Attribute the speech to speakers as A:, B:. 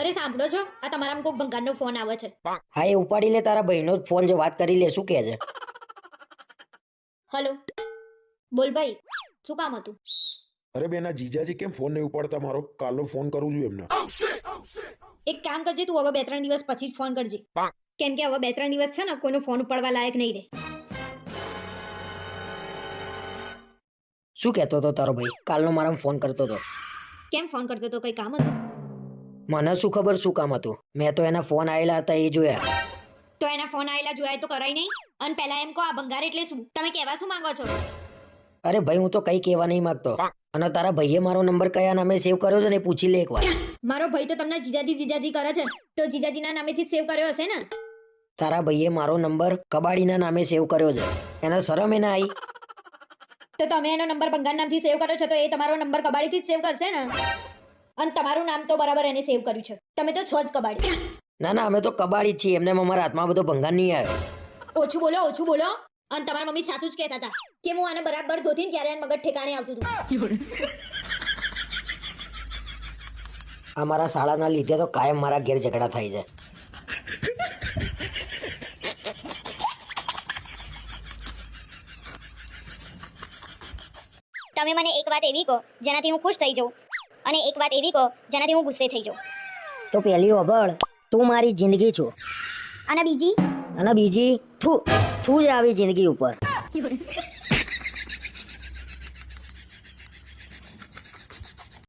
A: અરે સાંભળો છો આ તમારા કોઈક ભંગારનો ફોન આવે છે.
B: હા એ ઉપાડી લે તારા બહેનનો ફોન જે વાત કરી લે શું કહે છે?
A: હલો બોલ ભાઈ શું કામ હતું?
C: અરે બેના જીજાજી કેમ ફોન નહીં ઉપાડતા? મારો કાલ કાલનો ફોન કરું છું એમને.
A: એક કામ કરજે તું હવે બે ત્રણ દિવસ પછી જ ફોન કરજે. કેમ કે હવે બે ત્રણ દિવસ છે ને કોઈનો ફોન ઉપાડવા લાયક નહીં રહે.
B: શું કહેતો હતો તારો ભાઈ? કાલનો મારા ફોન કરતો હતો.
A: કેમ ફોન કરતો તો કઈ કામ હતું?
B: મને શું ખબર શું કામ હતું? મેં તો એના ફોન આયેલા હતા એ જોયા.
A: તો એના ફોન આયેલા જોયા તો કરાય નહીં? અને પહેલા એમ કહો આ ભંગાર એટલે શું? તમે કહેવા શું માંગો છો?
B: અરે ભાઈ હું તો કઈ કહેવા નહીં માંગતો. અને તારા ભાઈએ મારો નંબર કયા નામે સેવ કર્યો છે ને પૂછી લે એકવાર.
A: મારો ભાઈ તો તમને જીજાજી જીજાજી કરે છે. તો જીજાજીના નામેથી સેવ કર્યો હશે ને?
B: તારા ભાઈએ મારો નંબર કબાડીના નામે સેવ કર્યો છે. એને શરમ એને આવી.
A: તો તમે એનો નંબર ભંગાર નામથી સેવ કર્યો છે તો એ તમારો નંબર કબાડીથી જ સેવ કરશે ને? અને તમારું નામ તો બરાબર એને સેવ કર્યું છે. તમે તો છો જ કબાડી.
B: ના ના અમે તો કબાડી છીએ. એમને અમારા હાથમાં બધો ભંગાર નહીં આવ્યો
A: ઓછું બોલો ઓછું બોલો. અને તમારા મમ્મી સાચું જ કહેતા હતા કે હું આને બરાબર ધોતી ને ત્યારે મગજ ઠેકાણે આવતું હતું.
B: આ મારા શાળાના લીધે તો કાયમ મારા ઘેર ઝઘડા થાય છે.
D: તમે મને એક વાત એવી કહો જેનાથી હું ખુશ થઈ જાઉં. અને એક વાત એવી કહો જેનાથી હું ગુસ્સે થઈ જાઉં.
B: તો પહેલી ઓબળ તું મારી જિંદગી છું.
D: અને બીજી?
B: અને બીજી થુ થુ જ આવી જિંદગી ઉપર.